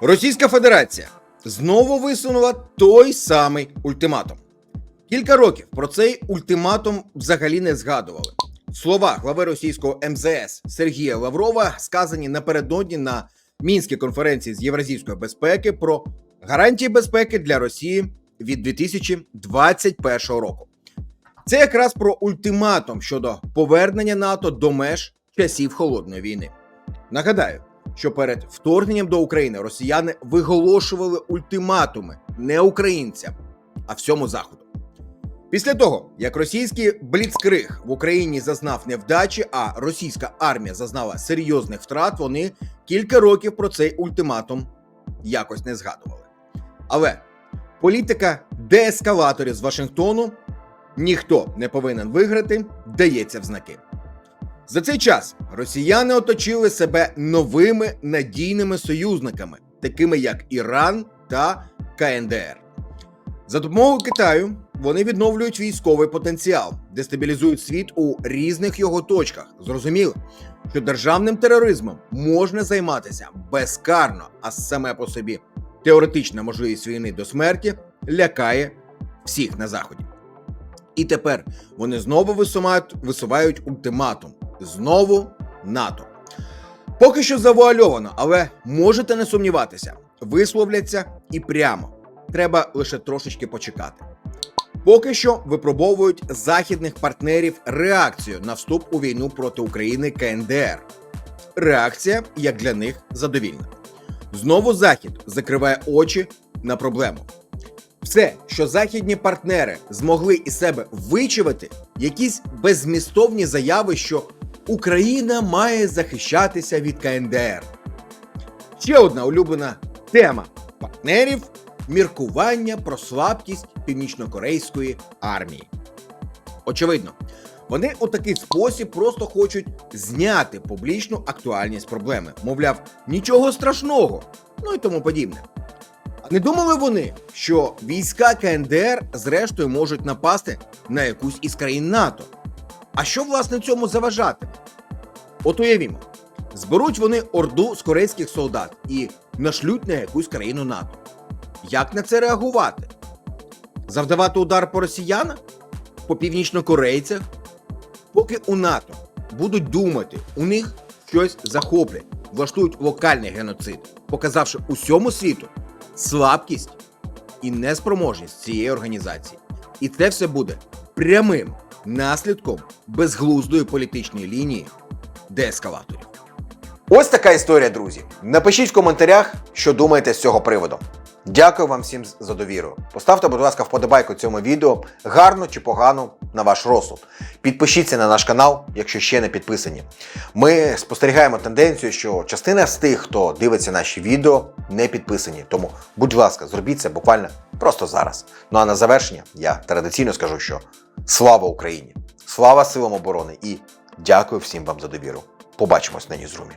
Російська Федерація знову висунула той самий ультиматум. Кілька років про цей ультиматум взагалі не згадували. Слова глави російського МЗС Сергія Лаврова сказані напередодні на мінській конференції з євразійської безпеки про гарантії безпеки для Росії від 2021 року. Це якраз про ультиматум щодо повернення НАТО до меж часів холодної війни. Нагадаю, що перед вторгненням до України росіяни виголошували ультиматуми не українцям, а всьому заходу. Після того, як російський бліцкриг в Україні зазнав невдачі, а російська армія зазнала серйозних втрат, вони кілька років про цей ультиматум якось не згадували. Але політика деескалаторів з Вашингтону ніхто не повинен виграти, дається в знаки. За цей час росіяни оточили себе новими надійними союзниками, такими як Іран та КНДР. За допомогою Китаю вони відновлюють військовий потенціал, дестабілізують світ у різних його точках. Зрозуміло, що державним тероризмом можна займатися безкарно, а саме по собі теоретична можливість війни до смерті лякає всіх на заході. І тепер вони знову висувають, висувають ультиматум. Знову НАТО. Поки що завуальовано, але можете не сумніватися, висловляться і прямо. Треба лише трошечки почекати. Поки що випробовують західних партнерів реакцію на вступ у війну проти України КНДР. Реакція, як для них, задовільна. Знову Захід закриває очі на проблему. Все, що західні партнери змогли із себе вичавити, якісь беззмістовні заяви, що Україна має захищатися від КНДР. Ще одна улюблена тема партнерів міркування про слабкість північнокорейської армії. Очевидно, вони у такий спосіб просто хочуть зняти публічну актуальність проблеми. Мовляв, нічого страшного, ну і тому подібне. А не думали вони, що війська КНДР зрештою можуть напасти на якусь із країн НАТО? А що власне цьому заважати? От уявімо, зберуть вони орду з корейських солдат і нашлють на якусь країну НАТО. Як на це реагувати? Завдавати удар по росіянах? По північнокорейцях? Поки у НАТО будуть думати, у них щось захоплять, влаштують локальний геноцид, показавши усьому світу слабкість і неспроможність цієї організації. І це все буде прямим наслідком безглуздої політичної лінії деескалаторів. Ось така історія, друзі. Напишіть в коментарях, що думаєте з цього приводу. Дякую вам всім за довіру. Поставте, будь ласка, вподобайку цьому відео, гарно чи погано на ваш розсуд. Підпишіться на наш канал, якщо ще не підписані. Ми спостерігаємо тенденцію, що частина з тих, хто дивиться наші відео, не підписані. Тому, будь ласка, зробіть це буквально просто зараз. Ну а на завершення я традиційно скажу, що слава Україні! Слава силам оборони і дякую всім вам за довіру. Побачимось на Ньюзрумі.